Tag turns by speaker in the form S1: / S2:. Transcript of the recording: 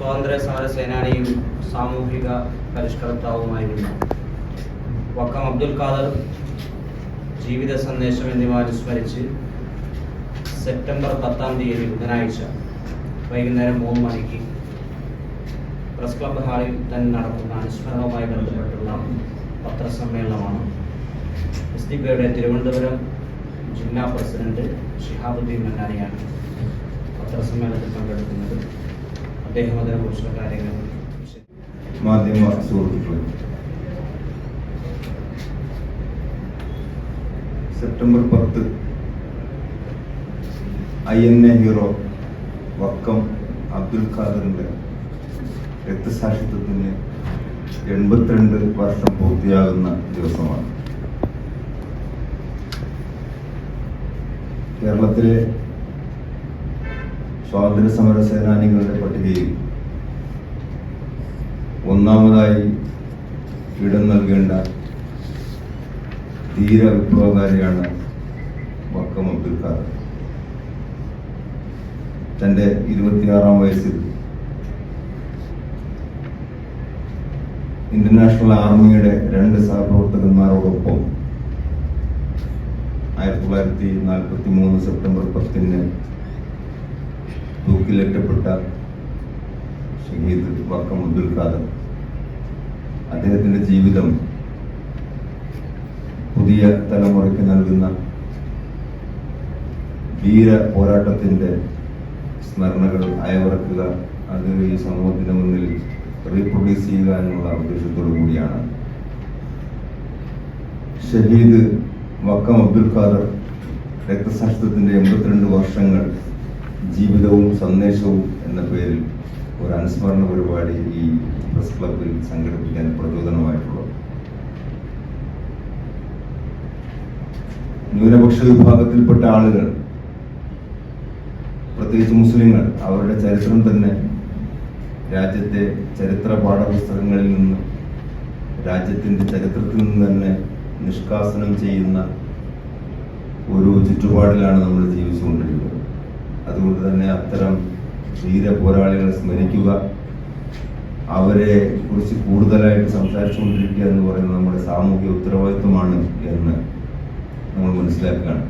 S1: സ്വാതന്ത്ര്യ സമര സേനാനിയും സാമൂഹിക പരിഷ്കർത്താവുമായിരുന്നു. വക്കം അബ്ദുൽ ഖാദർ ജീവിത സന്ദേശം എന്നിവ അനുസ്മരിച്ച് സെപ്റ്റംബർ പത്താം തീയതി ബുധനാഴ്ച വൈകുന്നേരം മൂന്ന് മണിക്ക് പ്രസ് ക്ലബ് ഹാളിൽ തന്നെ നടക്കുന്ന അനുസ്മരണവുമായി ബന്ധപ്പെട്ടുള്ള പത്രസമ്മേളനമാണ്. എസ് ഡി പിയുടെ തിരുവനന്തപുരം ജില്ലാ പ്രസിഡന്റ് ഷിഹാബുദ്ദീൻ മന്നാനിയാണ് പത്രസമ്മേളനത്തിൽ പങ്കെടുക്കുന്നത്. അദ്ദേഹം അതിനെക്കുറിച്ചുള്ള കാര്യങ്ങൾ.
S2: മാധ്യമ സുഹൃത്തുക്കളെ. സെപ്റ്റംബർ പത്ത്. I N A hero Vakkom Abdul ഖാദറിന്റെ രക്തസാക്ഷിത്വത്തിന് എൺപത്തിരണ്ട് വർഷം പൂർത്തിയാകുന്ന ദിവസമാണ്. കേരളത്തിലെ സ്വാതന്ത്ര്യ സമര സേനാനികളുടെ പട്ടികയിൽ ഒന്നാമതായി ഇടം നൽകേണ്ട ധീര വിപ്ലവകാരിയാണ് വക്കം അബ്ദുൽ ഖാദർ. തന്റെ ഇരുപത്തിയാറാം വയസ്സിൽ ഇന്റർനാഷണൽ ആർമിയുടെ രണ്ട് സഹപ്രവർത്തകന്മാരോടൊപ്പം ആയിരത്തി തൊള്ളായിരത്തി നാൽപ്പത്തി മൂന്ന് സെപ്റ്റംബർ പത്തിന് തൂക്കിലേറ്റപ്പെട്ട ഷഹീദ് വക്കം അബ്ദുൽ ഖാദർ അദ്ദേഹത്തിന്റെ ജീവിതം പുതിയ തലമുറയ്ക്ക് നൽകുന്ന വീര പോരാട്ടത്തിന്റെ സ്മരണകൾ അയവിറക്കുക. അത് ഈ സമൂഹത്തിന് മുന്നിൽ റീപ്രൊഡ്യൂസ് ചെയ്യുക എന്നുള്ള ഉദ്ദേശത്തോടു കൂടിയാണ്. ഷഹീദ് വക്കം അബ്ദുൽ ഖാദർ രക്തസാക്ഷിത്വത്തിന്റെ എൺപത്തിരണ്ട് വർഷങ്ങൾ ജീവിതവും സന്ദേശവും എന്ന പേരിൽ ഒരു അനുസ്മരണ പരിപാടി ഈ പ്രസ് ക്ലബിൽ സംഘടിപ്പിക്കാൻ പ്രചോദനമായിട്ടുള്ളത്. ന്യൂനപക്ഷ വിഭാഗത്തിൽപ്പെട്ട ആളുകൾ പ്രത്യേകിച്ച് മുസ്ലിങ്ങൾ അവരുടെ ചരിത്രം തന്നെ രാജ്യത്തെ ചരിത്ര പാഠപുസ്തകങ്ങളിൽ നിന്ന് രാജ്യത്തിന്റെ ചരിത്രത്തിൽ നിന്ന് തന്നെ നിഷ്കാസനം ചെയ്യുന്ന ഒരു ചുറ്റുപാടിലാണ് നമ്മൾ ജീവിച്ചുകൊണ്ടിരിക്കുന്നത്. അതുകൊണ്ട് തന്നെ അത്തരം ധീര പോരാളികളെ സ്മരിക്കുക. അവരെ കുറിച്ച് കൂടുതലായിട്ട് സംസാരിച്ചുകൊണ്ടിരിക്കുക എന്ന് പറയുന്നത് നമ്മുടെ സാമൂഹ്യ ഉത്തരവാദിത്വമാണ് എന്ന് നമ്മൾ മനസ്സിലാക്കുകയാണ്.